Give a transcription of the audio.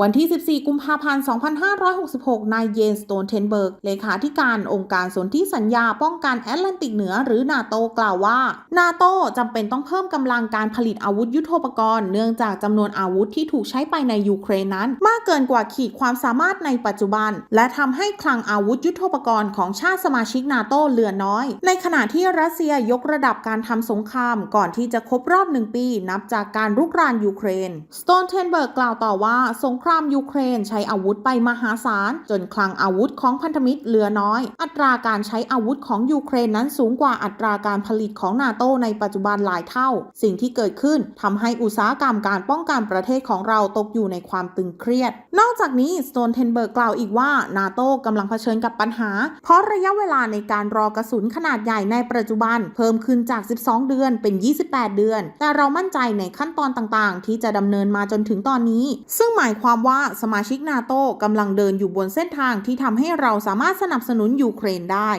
วันที่ 14 กุมภาพันธ์ 2566 นายเยนสโตนเทนเบิร์ก เลขาธิการองค์การสนธิสัญญาป้องกันแอตแลนติกเหนือหรือนาโตกล่าวว่า นาโตจำเป็นต้องเพิ่มกำลังการผลิตอาวุธยุโทโธปกรณ์ เนื่องจากจำนวนอาวุธที่ถูกใช้ไปในยูเครนนั้น มากเกินกว่าขีดความสามารถในปัจจุบัน และทำให้คลังอาวุธยุโทโธปกรณ์ของชาติสมาชิกนาโตเหลือน้อย ในขณะที่รัสเซียยกระดับการทำสงคราม ก่อนที่จะครบรอบหนึ่งปี นับจากการรุกรานยูเครนสโตนเทนเบิร์กกล่าวต่อว่าสงครามรามยูเครนใช้อาวุธไปมหาศาล จนคลังอาวุธของพันธมิตรเหลือน้อย อัตราการใช้อาวุธของยูเครนนั้นสูงกว่าอัตราการผลิตของนาโตในปัจจุบันหลายเท่า สิ่งที่เกิดขึ้นทำให้อุตสาหกรรมการป้องกันประเทศของเราตกอยู่ในความตึงเครียด นอกจากนี้สโตนเทนเบิร์กกล่าวอีกว่านาโตกำลังเผชิญกับปัญหา เพราะระยะเวลาในการรอกระสุนขนาดใหญ่ในปัจจุบัน เพิ่มขึ้นจาก 12 เดือนเป็น 28 เดือน แต่เรามั่นใจในขั้นตอนต่างๆ ที่จะดำเนินมาจนถึงตอนนี้ ซึ่งหมายความว่าสมาชิกนาโตกำลังเดินอยู่บนเส้นทางที่ทำให้เราสามารถสนับสนุนยูเครนได้